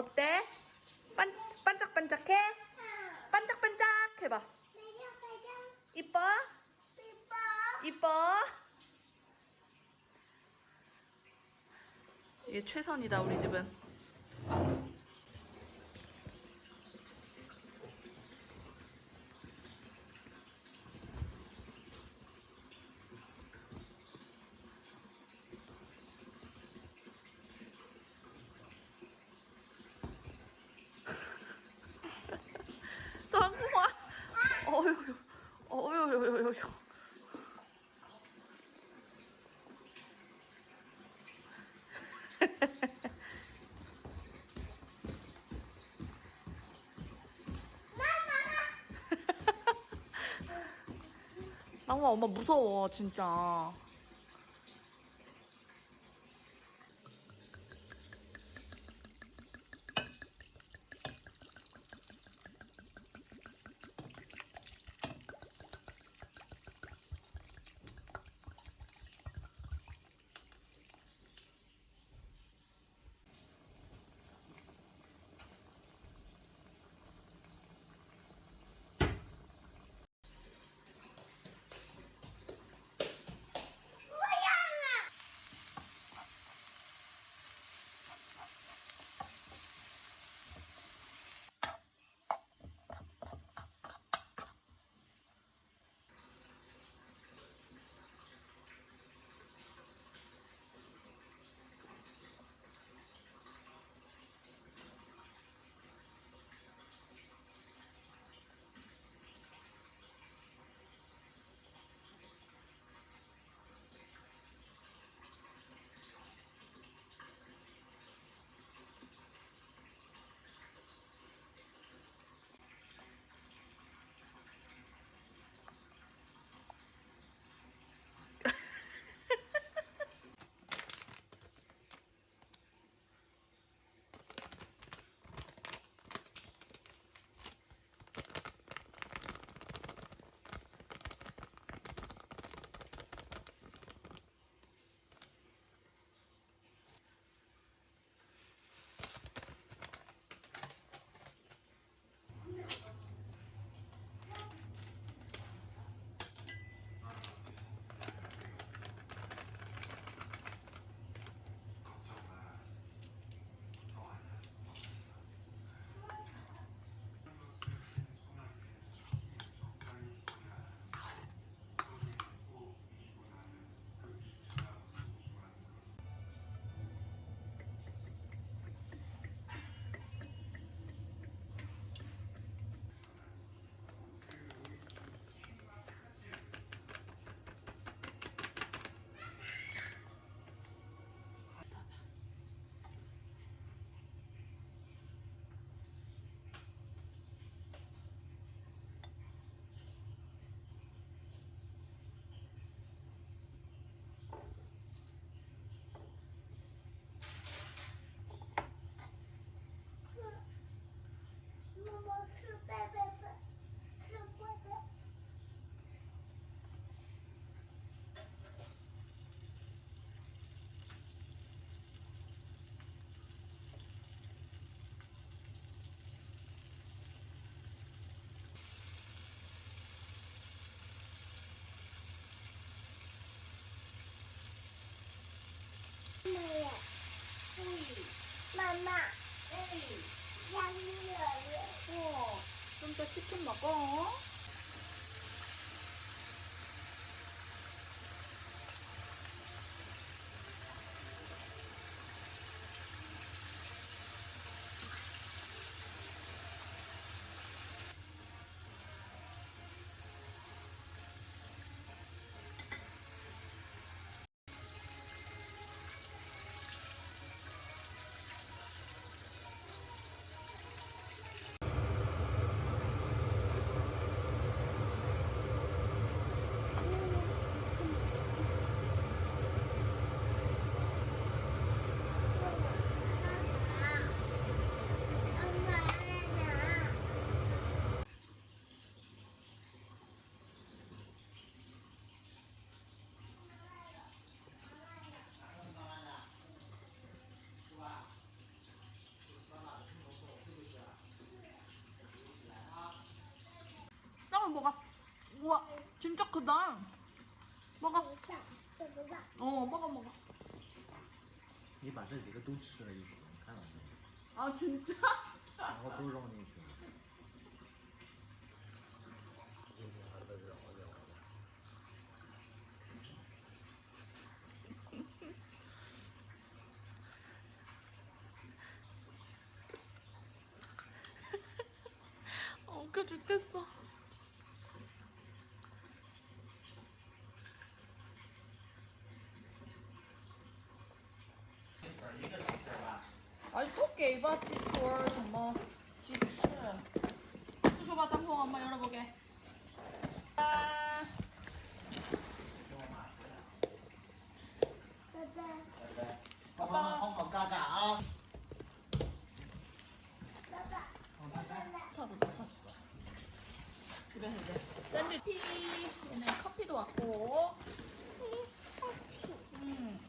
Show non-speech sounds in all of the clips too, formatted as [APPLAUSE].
어때? 반, 반짝반짝해? 반짝반짝 해봐. 이뻐? 이뻐? 이게 최선이다 우리 집은. 낭마 엄마 무서워 진짜. 마마, 양이에요. 우와, 좀더 치킨 먹어. 엄마, 하나. 떡을 먹어. 우와, 진짜 크다. 먹어. 大，这个大， 어, 먹어, 먹어. 你把这几个都吃了一口，你看到没？ 아, 진짜? 然后都扔进去了。今天还在聊聊的。 어, 웃겨 죽겠어. 똑같이 돌 정말 지수 줘봐 땅콩 엄마 열어보게. 짠 엄마 홍콩 가자. 어. 사도도 샀어. 집에서 이제 샌드위치. 얘는 커피도 왔고. 음.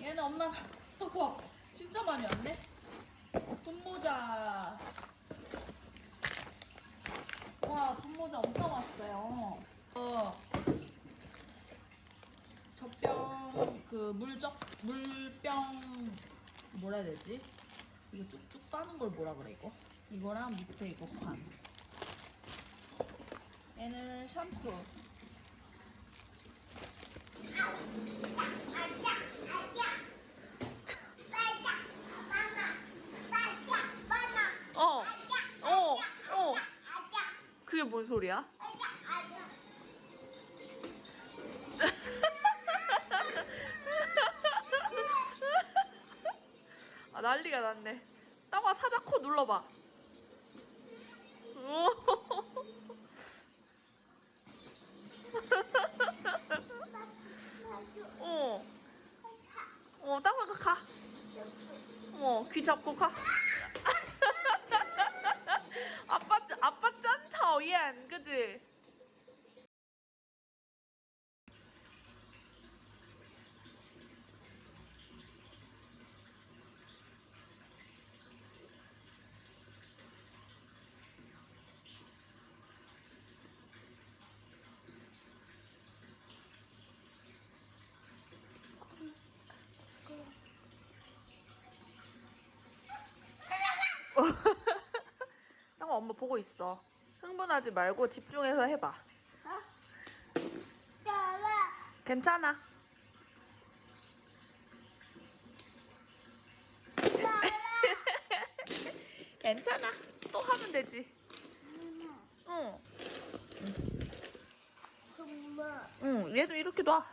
얘는 엄마 [LAUGHS] 와 진짜 많이 왔네. 모자 엄청 왔어요. 어, 젖병 그 물적 물병 뭐라 해야 되지? 이거 쭉쭉 빠는 걸 뭐라 그래 이거? 이거랑 밑에 이거 관. 얘는 샴푸. 어, 어, 어. 그게 뭔 소리야? [LAUGHS] 아 난리가 났네. 땅아 사자 코 눌러봐. 오. [LAUGHS] 어. 어, 땅아 가. 어, 귀 잡고 가. 짠讨厌, 그지? [LAUGHS] 땅아 엄마 보고 있어. 흥분하지 말고 집중해서 해봐. 괜찮아. [LAUGHS] 괜찮아. 또 하면 되지. 응. 응, 얘도 이렇게 놔.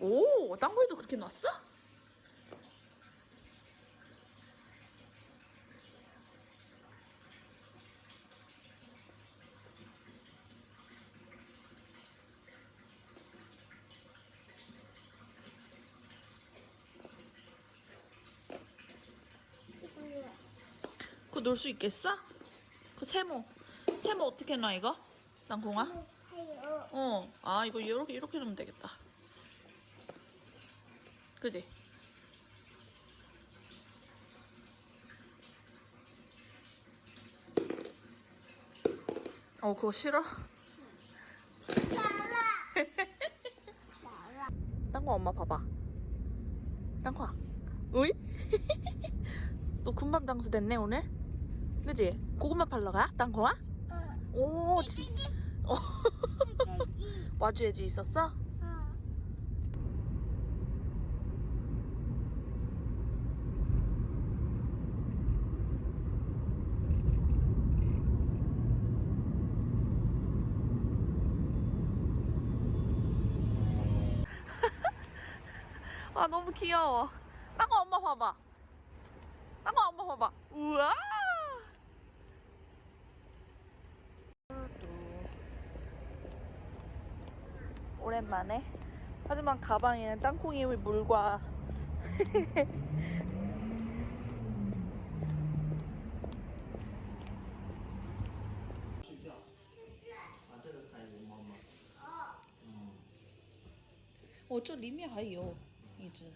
오, 땅굴도 그렇게 놨어? 놀 수 있겠어? 그 세모. 세모 어떻게 놔 이거? 땅콩아? 어. 아, 이거 이렇게 이렇게 놓으면 되겠다. 그지? 어, 그거 싫어? [LAUGHS] 땅콩 엄마 봐봐. 땅콩아. 으이? [LAUGHS] 너 군밤 장수 됐네 오늘? 그지? 고구마 팔러 가? 땅콩아? 오, 지... [LAUGHS] 어, 와주애지 있었어? [LAUGHS] 아 너무 귀여워. 땅콩 엄마 봐봐. 땅콩 엄마 봐봐. 우와. 오랜만에. 하지만 가방에는 땅콩이 물과. [LAUGHS] 어저 리미 아이요 이즈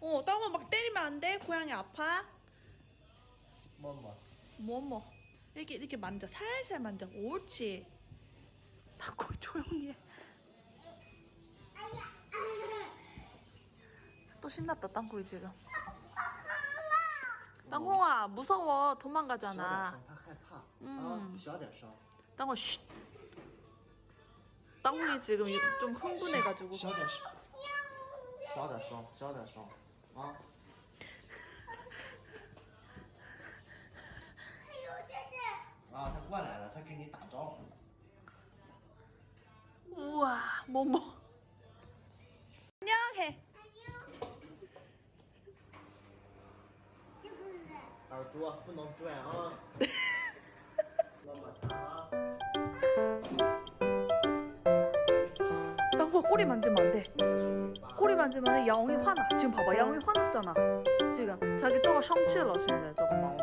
어 땅콩 막 때리면 안돼? 고양이 아파? 뭐뭐? 뭐뭐? 이렇게 이렇게 만져. 살살 만져. 옳지. 땅콩이 조용히 해. 哎呀， 또 신났다 땅콩이 지금. 땅콩아 무서워 小点 도망가잖아. 声，他害怕。嗯啊，小点声。 땅콩 쉿. 땅콩이 지금 좀 흥분해가지고. 小点声。小点声，小点声。啊。还有这个，啊，他过来了，他给你打招呼。 우와 뭐뭐. 안녕해. 땅콩아. 꼬리 만지면 안돼. 꼬리 만지면 양이 화나. 지금 봐봐. 양이 화났잖아. 지금 자기 저거 성취를 넣었습니다 저거.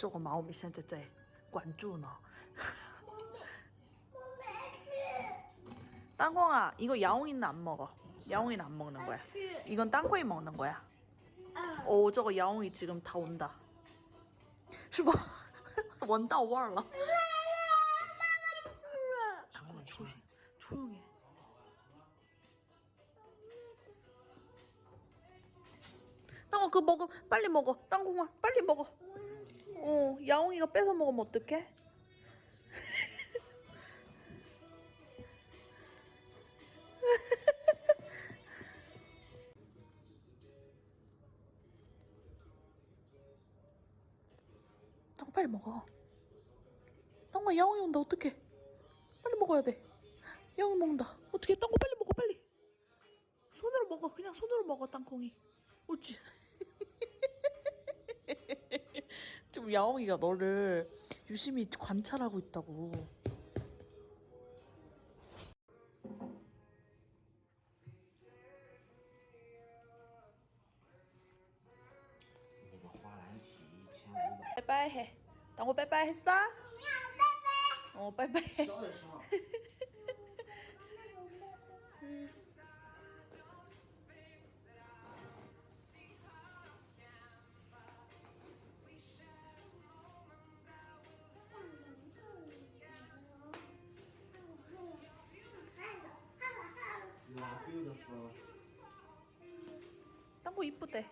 저거 마음이 진짜 쟤 관주너 [LAUGHS] 我没吃， 땅콩아 이거 야옹이는 안 먹어 야옹이는 안 먹는 거야 吃， 이건 땅콩이 먹는 거야 嗯， 오 저거 야옹이 지금 다 온다. 是吧？[LAUGHS] 闻到味儿了。长点声。 조용해. 땅콩 그거 먹어. 빨리 먹어. 땅콩아 빨리 먹어. 어 야옹이가 뺏어 먹으면 어떡해? [LAUGHS] 땅콩 빨리 먹어. 땅콩아 야옹이 온다 어떡해? 빨리 먹어야 돼. 야옹이 먹는다. 어떻게 땅콩 빨리 먹어 빨리. 손으로 먹어. 그냥 손으로 먹어 땅콩이. 옳지. 지금 야옹이가 너를 유심히 관찰하고 있다고. 빠이빠이 해. 당고 빠이빠이 했어? 어, 빠이빠이. 이쁘대.